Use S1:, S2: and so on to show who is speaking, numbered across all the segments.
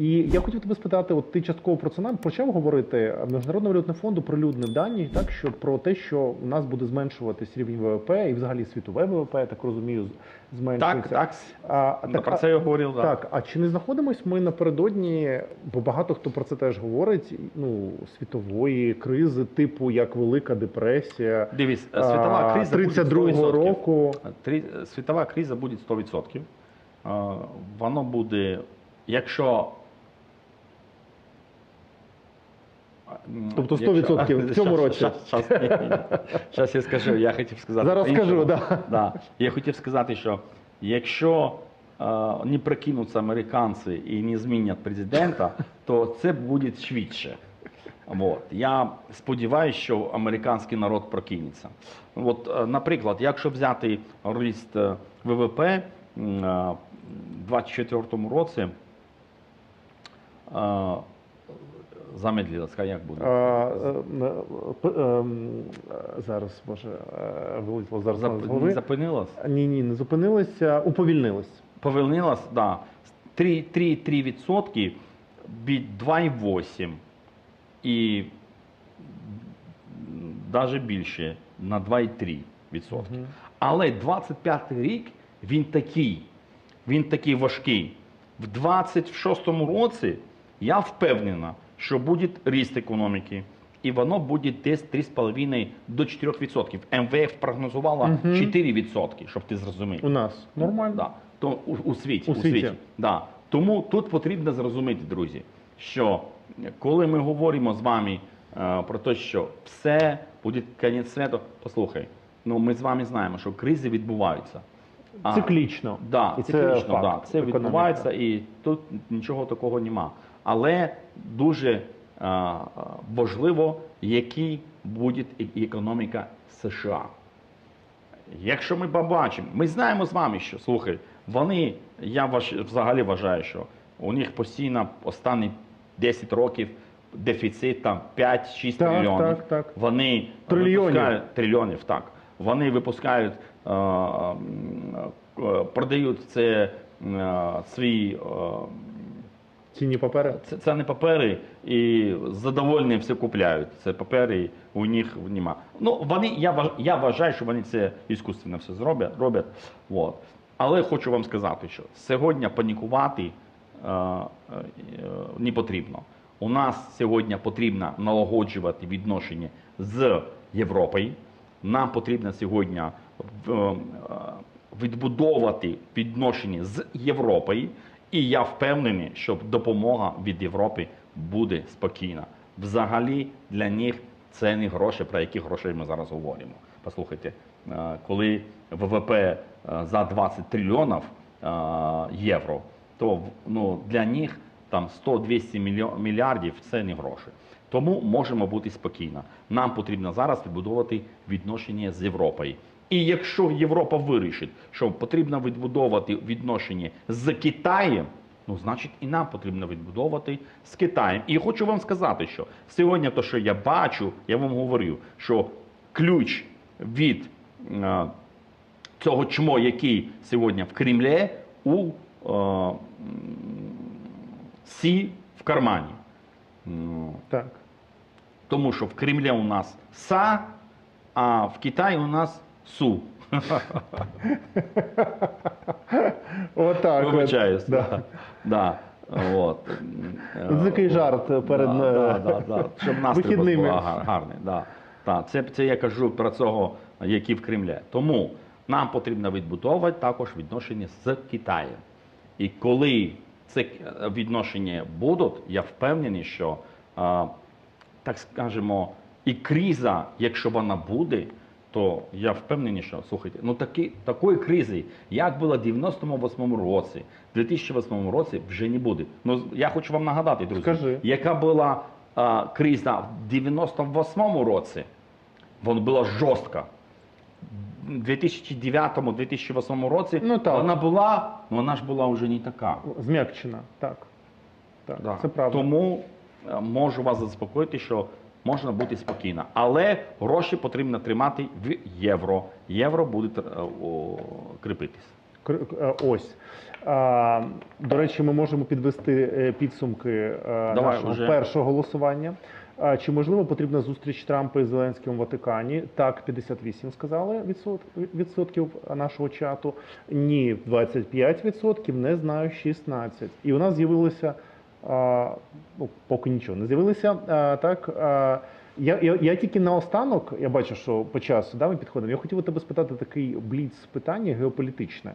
S1: І я хотів тебе спитати: от ти частково про це нам почав говорити. Міжнародний валютний фонд оприлюднив дані, так що про те, що у нас буде зменшуватись рівень ВВП і взагалі світове ВВП, я так розумію, зменшується.
S2: Так, так.
S1: А,
S2: Ну,
S1: так,
S2: про це я говорив. да.
S1: Так, а чи не знаходимось ми напередодні, бо багато хто про це теж говорить, ну, світової кризи, типу як Велика депресія,
S2: Дивись, е, світова криза буде
S1: 32-го року.
S2: Світова криза буде 100%. Е, Воно буде, якщо.
S1: Тобто 100% в цьому році.
S2: Зараз я скажу, я хотів сказати.
S1: Зараз скажу, да.
S2: Да. Я хотів сказати, що якщо е, не прикинуться американці і не змінять президента, то це буде швидше. От. Я сподіваюся, що американський народ прокинеться. От, е, наприклад, якщо взяти ріст е, ВВП в 2024 році, замедлилось, а як буде?
S1: Е, е, ем, е, зараз може вилетіло зараз з
S2: Зап-
S1: голови.
S2: Запинилось?
S1: Ні, ні, не зупинилися, уповільнились.
S2: Повернилась, да, 3,3% від 2,8 і навіть більше на 2,3%. Але 25 рік він такий, він такий важкий. В 26-му році я впевнена, що буде ріст економіки, і воно буде десь 3,5 до 4%. МВФ прогнозувала 4%, щоб ти зрозумів.
S1: У нас нормально.
S2: Да. То у, у світі.
S1: У світі.
S2: Да. Тому тут потрібно зрозуміти, друзі, що коли ми говоримо з вами е, про те, що все буде кінець світу, послухай, ну ми з вами знаємо, що кризи відбуваються. А,
S1: Циклічно.
S2: Да,
S1: І це
S2: циклічно,
S1: факт,
S2: да, це відбувається і тут нічого такого нема. Але дуже важливо, який буде е- економіка США. Якщо ми побачимо, ми знаємо з вами, що слухай, вони, я взагалі вважаю, що у них постійно останні 10 років дефіцит там 5-6
S1: Так,
S2: трильйонів.
S1: так, так.
S2: Вони
S1: Трильйонів.
S2: випускають трильйонів, так. Вони випускають, е, е, продають це е, свій.
S1: Цінні папери.
S2: це, це не папери, і з задоволенням все купляють. Це папери, у них нема. Ну, вони, я, я вважаю, що вони це іскусственно все зроблять. роблять. От. Але хочу вам сказати, що сьогодні панікувати е, е, не потрібно. У нас сьогодні потрібно налагоджувати відношення з Європою. Нам потрібно сьогодні е, е, відбудовувати відношення з Європою. І я впевнений, що допомога від Європи буде спокійна. Взагалі для них це не гроші, про які гроші ми зараз говоримо. Послухайте, е, коли ВВП е, за 20 трильйонів е, євро, то ну, для них там 100-200 мільйо- мільярдів це не гроші. Тому можемо бути спокійно. Нам потрібно зараз відбудовувати відношення з Європою. І якщо Європа вирішить, що потрібно відбудовувати відношення з Китаєм, ну значить і нам потрібно відбудовувати з Китаєм. І хочу вам сказати, що сьогодні, то, що я бачу, я вам говорю, що ключ від е, цього чмо, який сьогодні в Кремлі, у е, Сі в кармані. Ну,
S1: Так.
S2: тому що в Кремлі у нас СА, а в Китаї у нас СУ.
S1: Отак. от.
S2: Вибачаюсь.
S1: Да.
S2: Да. От.
S1: Такий жарт перед
S2: да, да, да, да. Щоб настрій був гарний. Да. Да. Це, це я кажу про цього, який в Кремлі. Тому нам потрібно відбудовувати також відношення з Китаєм. І коли це відношення будуть, я впевнений, що так скажемо, і криза, якщо вона буде, то я впевнений, що слухайте, ну таки, такої кризи, як було в 98-му році, в 2008 році вже не буде. Ну я хочу вам нагадати, друзі,
S1: Скажи.
S2: яка була а, криза в 98-му році, вона була жорстка. В 2009-2008 році
S1: Ну, так.
S2: вона була, ну, вона ж була вже не така.
S1: Зм'якчена. Так. Так.
S2: Да.
S1: Це правда.
S2: Тому е, можу вас заспокоїти, що можна бути спокійно. Але гроші потрібно тримати в євро. Євро буде е, кріпитись.
S1: Кр- е, Ось. А, До речі, ми можемо підвести е, підсумки
S2: Давай,
S1: нашого
S2: уже.
S1: першого голосування. А, Чи можливо потрібна зустріч Трампа із Зеленським в Ватикані? Так, 58 сказали відсот- відсотків нашого чату. Ні, 25 відсотків, не знаю, 16. І у нас з'явилося ну, поки нічого не з'явилося. Так, я, я, я тільки наостанок, я бачу, що по часу да, ми підходимо. Я хотів у тебе спитати такий бліц питання геополітичне.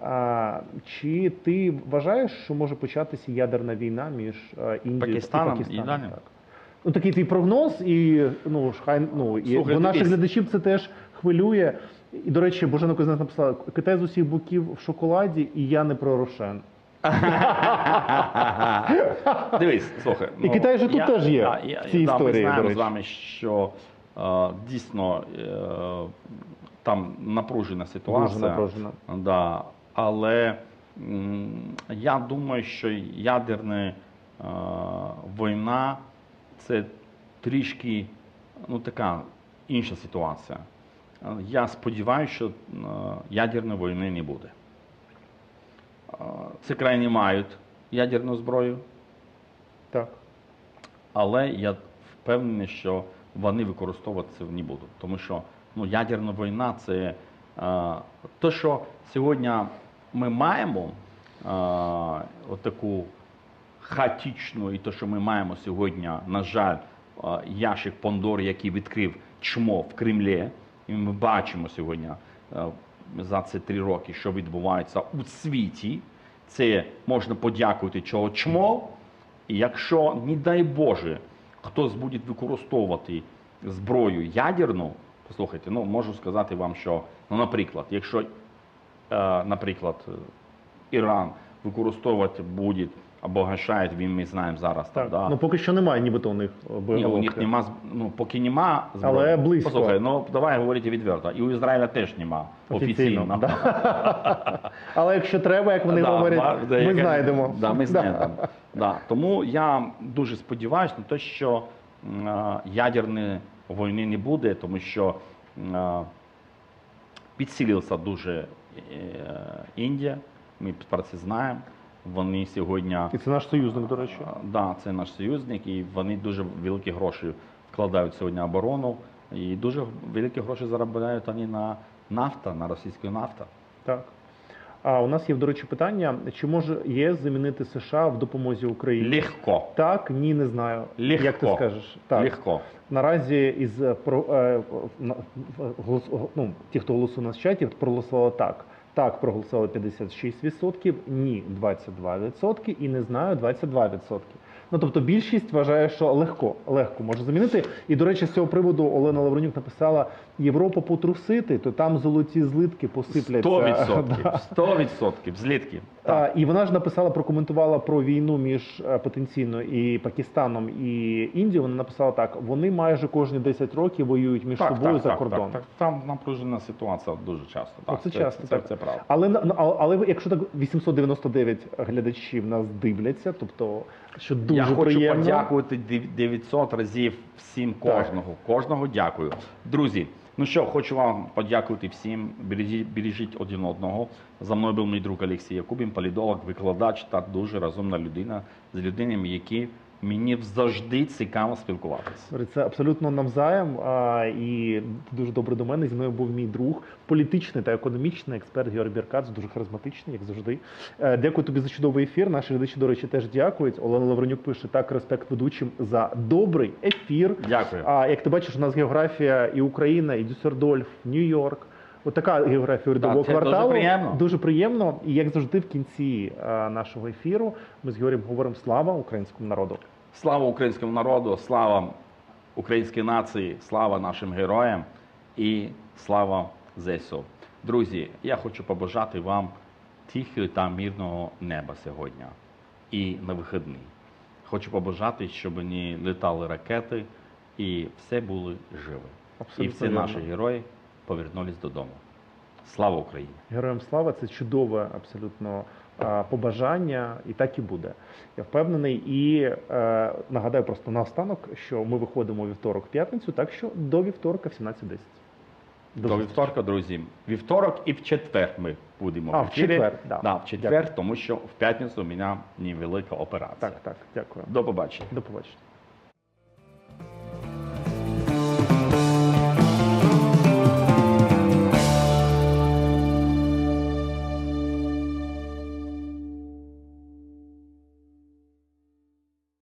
S1: А, чи ти вважаєш, що може початися ядерна війна між Індією
S2: Пакистаном
S1: і
S2: і
S1: Пакистаном?
S2: Іраном?
S1: Так. Ну, такий твій прогноз, і ну хай ну і
S2: Слухай,
S1: бо наших
S2: дивись.
S1: глядачів це теж хвилює. І до речі, Божена Кузнець написала Китай з усіх боків в шоколаді, і я не про Рошен.
S2: Дивись, слухай.
S1: І Китай же тут теж є в цій
S2: да,
S1: історії,
S2: Ми
S1: до
S2: знаємо
S1: речі.
S2: з вами, що е, дійсно е, там напружена ситуація.
S1: Дуже напружена.
S2: Да. Але м, я думаю, що ядерна е, війна це трішки ну, така інша ситуація. Е, Я сподіваюся, що е, ядерної війни не буде. Ці країни мають ядерну зброю,
S1: Так.
S2: але я впевнений, що вони використовувати це не будуть. Тому що ну, ядерна війна це е, те, що сьогодні ми маємо е, отаку хаотичну, і те, що ми маємо сьогодні, на жаль, ящик Пандори, який відкрив чмо в Кремлі. І ми бачимо сьогодні за ці три роки, що відбувається у світі. Це можна подякувати чого чмо. І якщо, не дай Боже, хтось буде використовувати зброю ядерну, послухайте, ну можу сказати вам, що, ну, наприклад, якщо, е, наприклад, Іран використовувати буде, обогащає, він ми знаємо зараз.
S1: Так.
S2: Да.
S1: Ну поки що немає, нібито у них
S2: Ні, у них нема, ну, поки нема зброї.
S1: Але близько.
S2: Послухай, ну давай говорити відверто. І у Ізраїля теж нема
S1: Офіційно,
S2: офіційно.
S1: да. Але якщо треба, як вони
S2: Да,
S1: говорять,
S2: да,
S1: ми знайдемо.
S2: Да, ми знайдемо. Да. Тому я дуже сподіваюся на те, що е, ядерної війни не буде, тому що е, підсилилася дуже е, Індія. Ми про це знаємо. Вони сьогодні
S1: І це наш союзник, до речі.
S2: Е, Да, це наш союзник, і вони дуже великі гроші вкладають сьогодні в оборону. І дуже великі гроші заробляють вони на нафта, на російську нафту.
S1: Так. А у нас є, до речі, питання: чи може ЄС замінити США в допомозі Україні?
S2: Легко.
S1: Так, ні, не знаю.
S2: Легко.
S1: Як ти скажеш? Так.
S2: Легко.
S1: Наразі із е, про е, ну, ті, хто голосує на чаті, проголосували так. Так, проголосували 56%, ні 22% і не знаю 22%. Ну тобто більшість вважає, що легко, легко може замінити. І до речі, з цього приводу Олена Лавронюк написала: Європу потрусити, то там золоті злитки посипляться.
S2: 100%.
S1: Да.
S2: 100%. Злітки.
S1: А, і вона ж написала, прокоментувала про війну між е, потенційно і Пакистаном і Індією. Вона написала так: вони майже кожні 10 років воюють між собою за кордон.
S2: Так, так. Там напружена ситуація дуже часто. Так,
S1: Оце часто,
S2: це,
S1: так.
S2: Це, правда.
S1: Але але, але якщо так 899 глядачів нас дивляться, тобто що дуже
S2: Я хочу
S1: приємно.
S2: подякувати дев- 900 разів всім
S1: Так.
S2: кожного. Кожного дякую. Друзі, ну що, хочу вам подякувати всім. Бережіть, один одного. За мною був мій друг Олексій Якубін, полідолог, викладач та дуже розумна людина з людинами, які мені завжди цікаво спілкуватися.
S1: Це абсолютно навзаєм. А, і дуже добре до мене. Зі мною був мій друг, політичний та економічний експерт Георгій Біркац, дуже харизматичний, як завжди. Е, Дякую тобі за чудовий ефір. Наші глядачі, до речі, теж дякують. Олена Лавренюк пише так, респект ведучим за добрий ефір.
S2: Дякую.
S1: А як ти бачиш, у нас географія і Україна, і Дюссельдорф, Нью-Йорк. От географія урядового
S2: це дуже
S1: кварталу.
S2: приємно.
S1: Дуже приємно. І як завжди, в кінці е, нашого ефіру ми з Георгієм говоримо слава українському народу.
S2: Слава українському народу, слава українській нації, слава нашим героям і слава ЗСУ. Друзі, я хочу побажати вам тихого та мирного неба сьогодні і на вихідні. Хочу побажати, щоб не літали ракети і все були живі. І всі
S1: вірно.
S2: наші герої повернулись додому. Слава Україні!
S1: Героям слава це чудове абсолютно побажання, і так і буде. Я впевнений. І е, нагадаю просто наостанок, що ми виходимо вівторок-п'ятницю, так що до вівторка в 17.10. До
S2: До вівторка, друзі. Вівторок і в четвер ми будемо
S1: А,
S2: в
S1: в четвер, да.
S2: Да, в четвер, тому що в п'ятницю у мене невелика операція.
S1: Так, так, дякую.
S2: До побачення.
S1: До побачення.